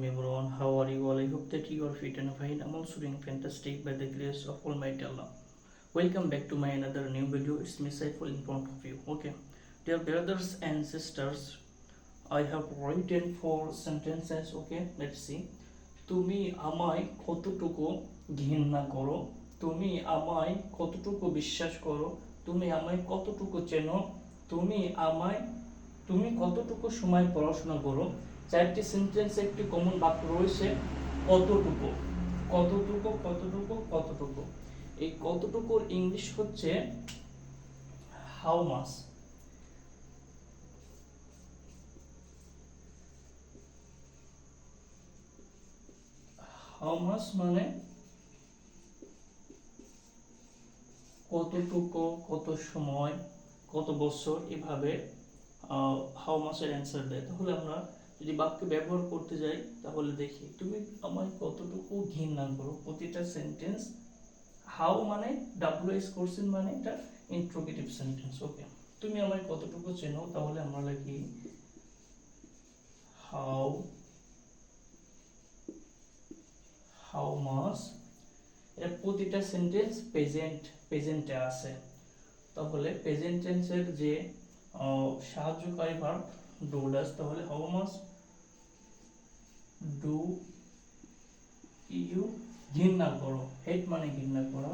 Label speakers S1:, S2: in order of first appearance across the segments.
S1: alaikum everyone. How are you all? I hope that you are fit and fine. I'm also doing fantastic by the grace of Almighty Allah. Welcome back to my another new video. It's me Saiful in front of you. Okay, dear brothers and sisters, I have written four sentences. Okay, let's see. তুমি আমায় কতটুকু ঘৃণা করো তুমি আমায় কতটুকু বিশ্বাস করো তুমি আমায় কতটুকু চেনো তুমি আমায় তুমি কতটুকু সময় পড়াশোনা করো চারটি সেন্টেন্সে একটি কমন বাক্য রয়েছে, কতটুকু? কতটুকু কতটুকু কতটুকু? এই কতটুকুর ইংলিশ হচ্ছে হাউ মাস হাউ মাস মানে কতটুকু, কত সময়, কত বছর? এভাবে হাউ মাসের অ্যান্সার দেয়। তাহলে আমরা যদি বাক্য ব্যবহার করতে যাই, তাহলে দেখি। তুমি আমায় কতটুকু ঘৃণা করো? প্রতিটা সেন্টেন্স হাউ মানে ডাব্লিউ এস কোর্সিন মানে এটা ইন্ট্রোগেটিভ সেন্টেন্স ওকে তুমি আমায় কতটুকু চেনো, তাহলে আমরা লিখি হাউ হাউ মাস এর প্রতিটা সেন্টেন্স প্রেজেন্ট প্রেজেন্টে আছে। তাহলে প্রেজেন্ট টেন্সের যে সাহায্যকারী ভার্ব ডু তাহলে হাউ মাস ডু ইউ ঘৃণা করো? হেট মানে ঘৃণা করা।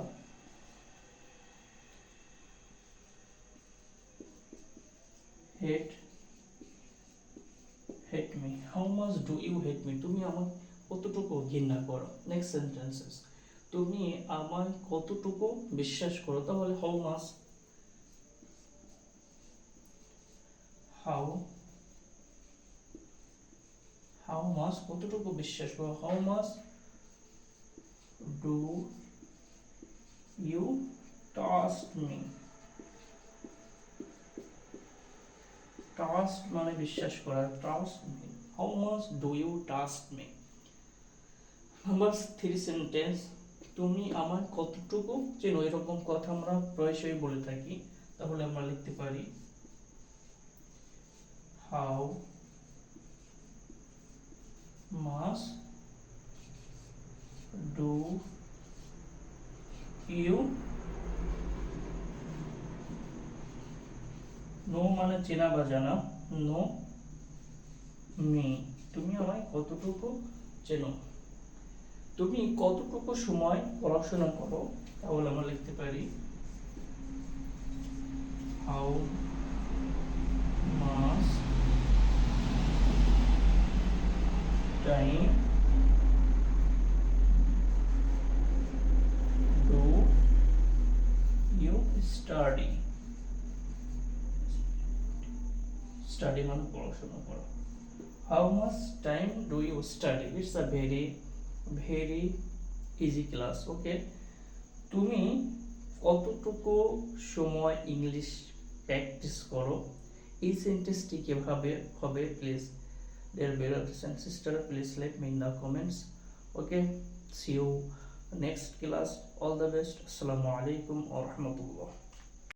S1: Hate hate me how much do you hate me তুমি আমার কতটুকু ঘৃণা করো? নেক্সট সেন্টেন্সেস তুমি আমার কতটুকু বিশ্বাস করো? তাহলে how much how how much কতটুকু বিশ্বাস করো? How much do you trust me trust মানে বিশ্বাস করা। Trust me how much do you trust me number three sentence তুমি আমার কতটুকু চেনো? এরকম কথা আমরা প্রায়শই বলে থাকি। তাহলে আমরা লিখতে পারি how much do you know মানে চেনা বা জানা নো মি। তুমি আমায় কতটুকু চেনো? তুমি কতটুকু সময় পড়াশোনা করো, তাহলে আমরা লিখতে পারি how much time do you study study মানে পড়াশোনা করো। How much time do you study it's a very very easy class okay তুমি কতটুকু সময় ইংলিশ প্র্যাকটিস করো? এই সেন্টেন্সটি কীভাবে হবে please dear brothers and sisters please let me in the comments. Okay see you next class. All the best. Assalamu alaikum wa rahmatullah